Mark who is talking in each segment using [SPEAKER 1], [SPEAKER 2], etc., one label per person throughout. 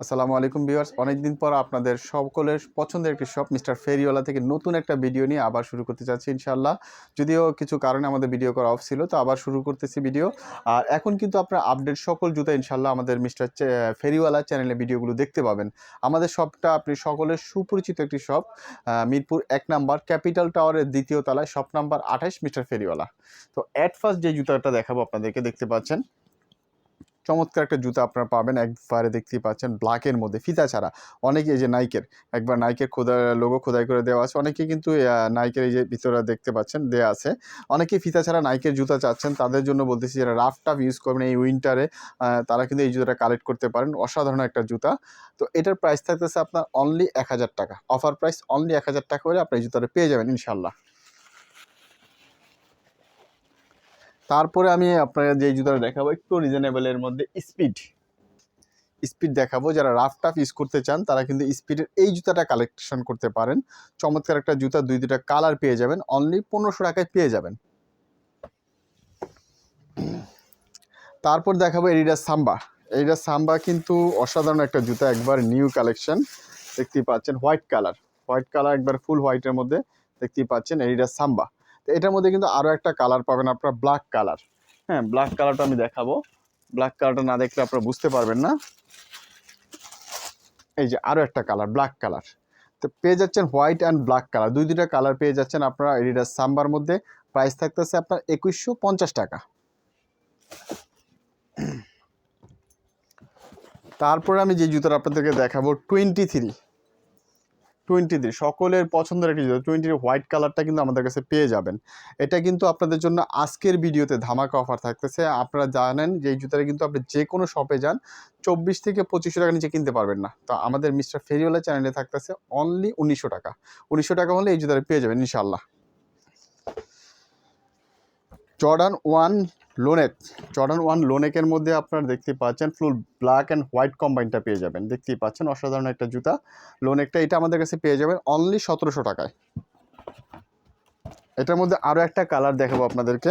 [SPEAKER 1] আসসালামু আলাইকুম ভিউয়ার্স। অনেকদিন পর আপনাদের সকলের পছন্দের একটি শপ মিস্টার ফেরিওয়ালা থেকে নতুন একটা ভিডিও নিয়ে আবার শুরু করতে চাচ্ছি ইনশাল্লাহ যদিও কিছু কারণে আমাদের ভিডিও করা অফ ছিল, তো আবার শুরু করতেছি ভিডিও আর এখন কিন্তু আপনার আপডেট সকল জুতা ইনশাল্লাহ আমাদের মিস্টার ফেরিওয়ালা চ্যানেলে ভিডিওগুলো দেখতে পাবেন। আমাদের শপটা আপনি সকলের সুপরিচিত একটি শপ মিরপুর এক নাম্বার ক্যাপিটাল টাওয়ারের দ্বিতীয় তলায় শপ নাম্বার আঠাশ মিস্টার ফেরিওয়ালা তো অ্যাট ফার্স্ট যে জুতাটা দেখাবো আপনাদেরকে দেখতে পাচ্ছেন চমৎকার একটা জুতা আপনারা পাবেন একবারে দেখতেই পাচ্ছেন ব্ল্যাকের মধ্যে, ফিতা ছাড়া। অনেকে এই যে নাইকের একবার নাইকের খোদা লোগো খোদাই করে দেওয়া আছে অনেকে কিন্তু নাইকের এই যে ভিতরে দেখতে পাচ্ছেন দেওয়া আছে। অনেকে ফিতা ছাড়া নাইকের জুতা চাচ্ছেন, তাদের জন্য বলতেছি যারা রাফ টাফ ইউজ করবেন এই উইন্টারে তারা কিন্তু এই জুতাটা কালেক্ট করতে পারেন, অসাধারণ একটা জুতা। তো এটার প্রাইস থাকতেছে আপনার অনলি এক হাজার টাকা। অফার প্রাইস অনলি এক হাজার টাকা হলে আপনি এই জুতাটা পেয়ে যাবেন ইনশাল্লাহ তারপরে আমি আপনার যে জুতাটা দেখাবো, একটু রিজনেবলের মধ্যে স্পিড স্পিড দেখাবো, যারা রাফ টাফ ইউজ করতে চান, তারা কিন্তু স্পিডের এই জুতাটা কালেকশন করতে পারেন। চমৎকার একটা জুতা, দুই দুটা কালার পেয়ে যাবেন অনলি পনেরোশো টাকায় পেয়ে যাবেন। তারপর দেখাবো এডিডাস সাম্বা এডিডাস সাম্বা কিন্তু অসাধারণ একটা জুতা, একবার নিউ কালেকশন দেখতেই পাচ্ছেন হোয়াইট কালার হোয়াইট কালার একবার ফুল হোয়াইটের মধ্যে, দেখতেই পাচ্ছেন এডিডাস সাম্বা তো এটার মধ্যে কিন্তু আরও একটা কালার পাবেন আপনার ব্ল্যাক কালার হ্যাঁ ব্ল্যাক কালারটা আমি দেখাবো। ব্ল্যাক কালারটা না দেখলে আপনারা বুঝতে পারবেন না। এই যে আরও একটা কালার ব্ল্যাক কালার তো পেয়ে যাচ্ছেন হোয়াইট অ্যান্ড ব্ল্যাক কালার দুই দুইটা কালার পেয়ে যাচ্ছেন আপনারা এডিডাস সাম্বার মধ্যে। প্রাইস থাকতেছে আপনার একুশশো পঞ্চাশ টাকা। তারপরে আমি যে জুতোটা আপনাদেরকে দেখাবো টোয়েন্টি থ্রি টোয়েন্টি সকলের পছন্দের একটি জুতো টোয়েন্টির হোয়াইট কালারটা কিন্তু আমাদের কাছে পেয়ে যাবেন। এটা কিন্তু আপনাদের জন্য আজকের ভিডিওতে ধামাকা অফার থাকতেছে। আপনারা জানেন যে এই জুতাটা কিন্তু আপনি যে কোনো শপে যান, চব্বিশ থেকে পঁচিশশো টাকা নিচে কিনতে পারবেন না। তো আমাদের মিস্টার ফেরিওয়ালা চ্যানেলে থাকতেছে অনলি উনিশশো টাকা। উনিশশো টাকা হলে এই জুতাটা পেয়ে যাবেন ইনশাল্লাহ জর্ডান ওয়ান লোনেক জর্ডান ওয়ান লোনেকের মধ্যে আপনারা দেখতে পাচ্ছেন ফুল ব্ল্যাক অ্যান্ড হোয়াইট কম্বাইনটা পেয়ে যাবেন। দেখতেই পাচ্ছেন, অসাধারণ একটা জুতা। লোনেকটা এটা আমাদের কাছে পেয়ে যাবেন অনলি সতেরোশো টাকায়। এটার মধ্যে আরও একটা কালার দেখাবো আপনাদেরকে।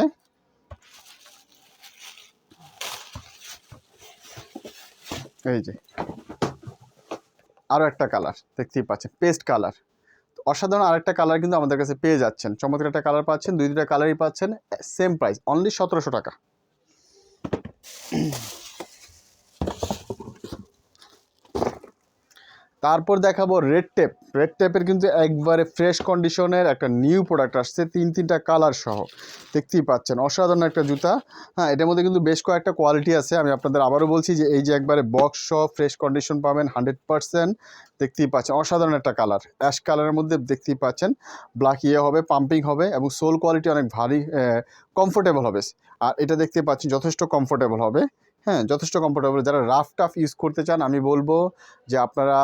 [SPEAKER 1] এই যে আরও একটা কালার দেখতেই পাচ্ছেন পেস্ট কালার অসাধারণ আরেকটা কালার কিন্তু আমাদের কাছে পেয়ে যাচ্ছেন। চমৎকার একটা কালার পাচ্ছেন দুই দুটা কালারই পাচ্ছেন সেম প্রাইস অনলি সতেরোশো টাকা। তারপর দেখাবো রেড টেপ রেড টেপের কিন্তু একবারে ফ্রেশ কন্ডিশনের একটা নিউ প্রোডাক্ট আসছে, তিন, তিনটা কালার সহ। দেখতেই পাচ্ছেন, অসাধারণ একটা জুতা। হ্যাঁ এটার মধ্যে কিন্তু বেশ কয়েকটা কোয়ালিটি আছে। আমি আপনাদের আবারও বলছি যে এই যে একবারে বক্স সহ ফ্রেশ কন্ডিশন পাবেন হান্ড্রেড পারসেন্ট দেখতেই পাচ্ছেন, অসাধারণ একটা কালার অ্যাশ কালারের মধ্যে দেখতেই পাচ্ছেন ব্ল্যাক ইয়ে হবে পাম্পিং হবে এবং সোল কোয়ালিটি অনেক ভারী কমফোর্টেবল হবে। আর এটা দেখতে পাচ্ছেন, যথেষ্ট কমফোর্টেবল হবে। হ্যাঁ যথেষ্ট কমফোর্টেবল যারা রাফ টাফ ইউজ করতে চান, আমি বলব যে আপনারা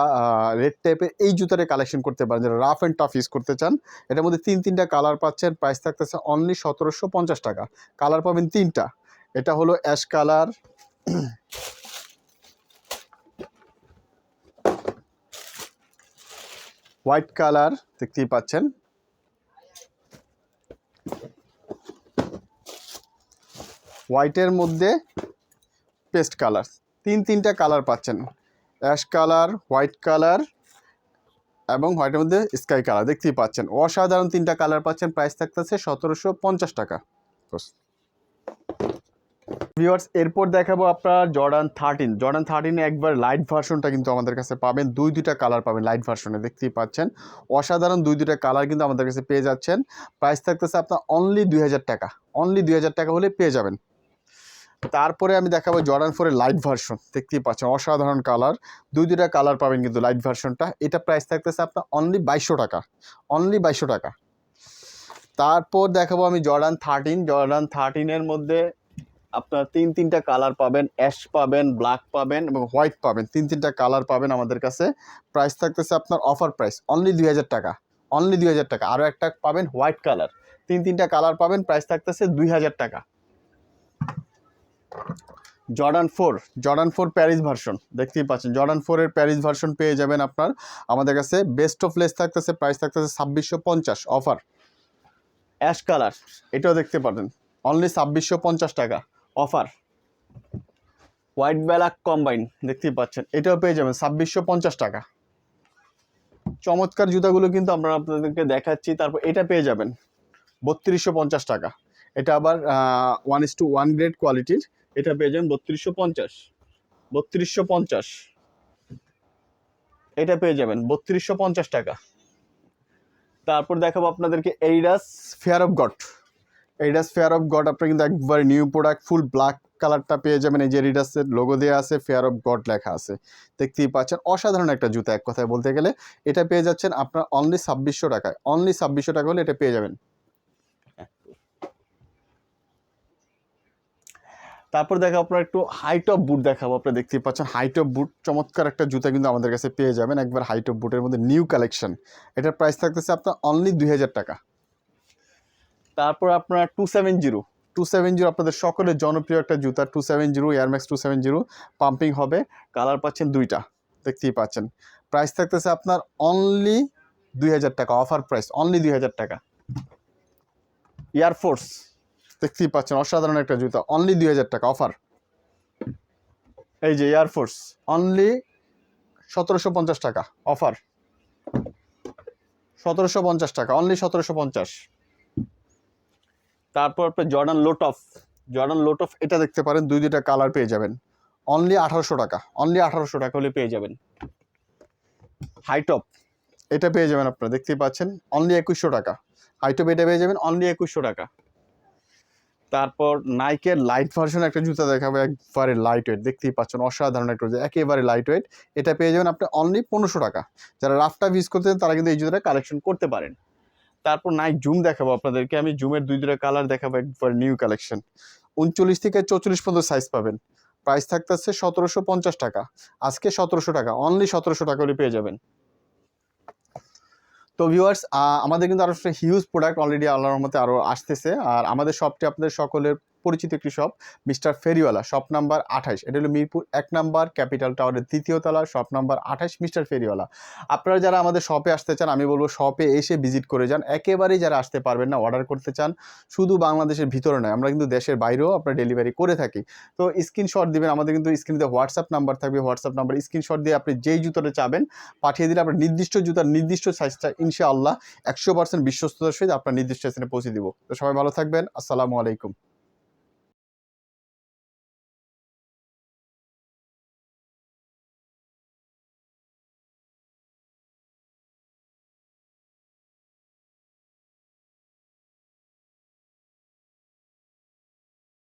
[SPEAKER 1] রেড টাইপের এই জুতাটা কালেকশন করতে পারেন। যারা রাফ অ্যান্ড টাফ ইউজ করতে চান, এটার মধ্যে তিন, তিনটা কালার পাচ্ছেন। প্রাইস থাকতেছে অনলি সতেরোশো পঞ্চাশ টাকা। কালার পাবেন তিনটা। এটা হলো অ্যাশ কালার হোয়াইট কালার দেখতেই পাচ্ছেন। হোয়াইটের মধ্যে পেস্ট কালার। তিন তিনটা কালার পাচ্ছেন। অ্যাশ কালার, হোয়াইট কালার এবং হোয়াইটের মধ্যে স্কাই কালার দেখতেই পাচ্ছেন। অসাধারণ তিনটা কালার পাচ্ছেন। প্রাইস থাকতেছে সতেরোশো পঞ্চাশ টাকা। ভিওয়ার্স এরপর দেখাবো আপনার জর্ডান থার্টিন জর্ডান থার্টিনে একবার লাইট ভার্সনটা কিন্তু আমাদের কাছে পাবেন। দুই দুইটা কালার পাবেন লাইট ভার্সনে দেখতেই পাচ্ছেন। অসাধারণ দুই দুইটা কালার কিন্তু আমাদের কাছে পেয়ে যাচ্ছেন। প্রাইস থাকতেছে আপনার অনলি দুই হাজার টাকা। অনলি দুই হাজার টাকা হলে পেয়ে যাবেন। তারপরে আমি দেখাবো জর্ডান ফোরের লাইট ভার্সন দেখতেই পাচ্ছেন, অসাধারণ কালার দুই দুইটা কালার পাবেন কিন্তু লাইট ভার্সনটা এটা প্রাইস থাকতেছে আপনার অনলি বাইশশো টাকা। অনলি বাইশশো টাকা। তারপর দেখাবো আমি জর্ডান থার্টিন জর্ডান থার্টিনের মধ্যে আপনার তিন তিনটা কালার পাবেন। অ্যাশ পাবেন ব্ল্যাক পাবেন এবং হোয়াইট পাবেন। তিন তিনটা কালার পাবেন আমাদের কাছে। প্রাইস থাকতেছে আপনার অফার প্রাইস অনলি দুই হাজার টাকা। অনলি দুই হাজার টাকা। আরও একটা পাবেন হোয়াইট কালার তিন তিনটা কালার পাবেন। প্রাইস থাকতেছে দুই হাজার টাকা। Jordan four Jordan four Paris version দেখতেই পাচ্ছেন। জর্ডান ফোরের প্যারিস ভার্সন পেয়ে যাবেন আপনার, আমাদের কাছে বেস্ট অফ লেস থাকতেছে প্রাইস থাকতেছে ছাব্বিশশো পঞ্চাশ অফার অ্যাশ কালার এটাও দেখতে পারেন অনলি ছাব্বিশশো পঞ্চাশ টাকা অফার হোয়াইট ব্ল্যাক কম্বাইন দেখতেই পাচ্ছেন। এটাও পেয়ে যাবেন ছাব্বিশশো পঞ্চাশ টাকা। চমৎকার জুতাগুলো কিন্তু আমরা আপনাদেরকে দেখাচ্ছি, তারপর এটা পেয়ে যাবেন, বত্রিশশো পঞ্চাশ টাকা। এটা আবার one is two one grade কোয়ালিটির এটা পেয়ে যাবেন বত্রিশশো পঞ্চাশ। বত্রিশশো পঞ্চাশ। এটা পেয়ে যাবেন বত্রিশশো পঞ্চাশ টাকা। তারপর দেখাবো আপনাদেরকে Adidas Fear of God Adidas Fear of God আপনার কিন্তু একবারে নিউ প্রোডাক্ট ফুল ব্ল্যাক কালারটা পেয়ে যাবেন। এই যে রিডাসের লোগো দেওয়া আছে ফেয়ার অফ গড লেখা আছে। দেখতেই পাচ্ছেন, অসাধারণ একটা জুতা এক কথায় বলতে গেলে। এটা পেয়ে যাচ্ছেন আপনার অনলি ছাব্বিশশো টাকায়। অনলি ছাব্বিশশো টাকা হলে এটা পেয়ে যাবেন। তারপর দেখো আপনার একটু হাইট অফ বুট দেখাবো, আপনারা দেখতেই পাচ্ছেন হাইট অফ বুট চমৎকার একটা জুতা কিন্তু আমাদের কাছে পেয়ে যাবেন, একবার হাইট অফ বুটের মধ্যে নিউ কালেকশন এটার প্রাইস থাকতেছে আপনার অনলি দুই হাজার টাকা। তারপর আপনার two seven zero two seven zero আপনাদের সকলের জনপ্রিয় একটা জুতা two seven zero Air Max two seven zero pumping হবে কালার পাচ্ছেন দুইটা, দেখতেই পাচ্ছেন। প্রাইস থাকতেছে আপনার অনলি দুই হাজার টাকা অফার প্রাইস অনলি দুই হাজার টাকা। এয়ারফোর্স দেখতেই পাচ্ছেন, অসাধারণ একটা জুতা। অনলি দুই হাজার টাকা অফার। এই যে এয়ারফোর্স অনলি সতেরোশো পঞ্চাশ টাকা অফার। সতেরোশো পঞ্চাশ টাকা অনলি সতেরোশো পঞ্চাশ। তারপর আপনার জর্ডান লোটফ জর্ডান লোটফ এটা দেখতে পারেন, দুই দুইটা কালার পেয়ে যাবেন। অনলি আঠারোশো টাকা অনলি আঠারোশো টাকা হলে পেয়ে যাবেন। হাইটপ এটা পেয়ে যাবেন আপনারা, দেখতেই পাচ্ছেন অনলি একুশশো টাকা। হাইটপ এটা পেয়ে যাবেন অনলি একুশশো টাকা। তারপর নাইকের লাইট ভার্সন একটা জুতা দেখাবো, একবারে লাইট ওয়েট দেখতেই পাচ্ছেন, অসাধারণ একটা জুতা, একেবারে লাইট ওয়েট এটা পেয়ে যাবেন আপনি অনলি পনেরোশো টাকা। যারা রাফটা ইউজ করতে তারা কিন্তু এই জুতাটা কালেকশন করতে পারেন। তারপর নাইক জুম দেখাবো আপনাদেরকে। আমি জুমের দুই দুটা কালার দেখাবো, একবার নিউ কালেকশন উনচল্লিশ থেকে চৌচল্লিশ পর্যন্ত সাইজ পাবেন। প্রাইস থাকতেছে সতেরোশো পঞ্চাশ টাকা। আজকে সতেরোশো টাকা অনলি সতেরোশো টাকা করে পেয়ে যাবেন। তো ভিউয়ার্স আমাদের কিন্তু আরও হিউজ প্রোডাক্ট অলরেডি আল্লাহর মতে আরও আসতেছে। আর আমাদের শপটি আপনাদের সকলের পরিচিত একটি shop mister Feriwala shop number আঠাশ এটা হলো মিরপুর এক নাম্বার ক্যাপিটাল টাওয়ারের দ্বিতীয় তলা শপ নাম্বার আঠাশ মিস্টার ফেরিওয়ালা। আপনারা যারা আমাদের শপে আসতে চান, আমি বলব শপে এসে ভিজিট করে যান। একেবারেই যারা আসতে পারবেন না অর্ডার করতে চান, শুধু বাংলাদেশের ভিতরে নয়, আমরা কিন্তু দেশের বাইরেও আপনার ডেলিভারি করে থাকি। তো স্ক্রিনশট দিবেন, আমাদের কিন্তু স্ক্রিনে হোয়াটসঅ্যাপ নাম্বার থাকবে হোয়াটসঅ্যাপ নাম্বার স্ক্রিনশট দিয়ে আপনি যেই জুতোটা চাবেন, পাঠিয়ে দিলে আপনার নির্দিষ্ট জুতার নির্দিষ্ট সাইজটা ইনশাআল্লাহ একশো পার্সেন্ট বিশ্বস্ততার সহিত আপনার নির্দিষ্ট স্থানে পৌঁছে দিব। তো সবাই ভালো থাকবেন, আসসালামু আলাইকুম।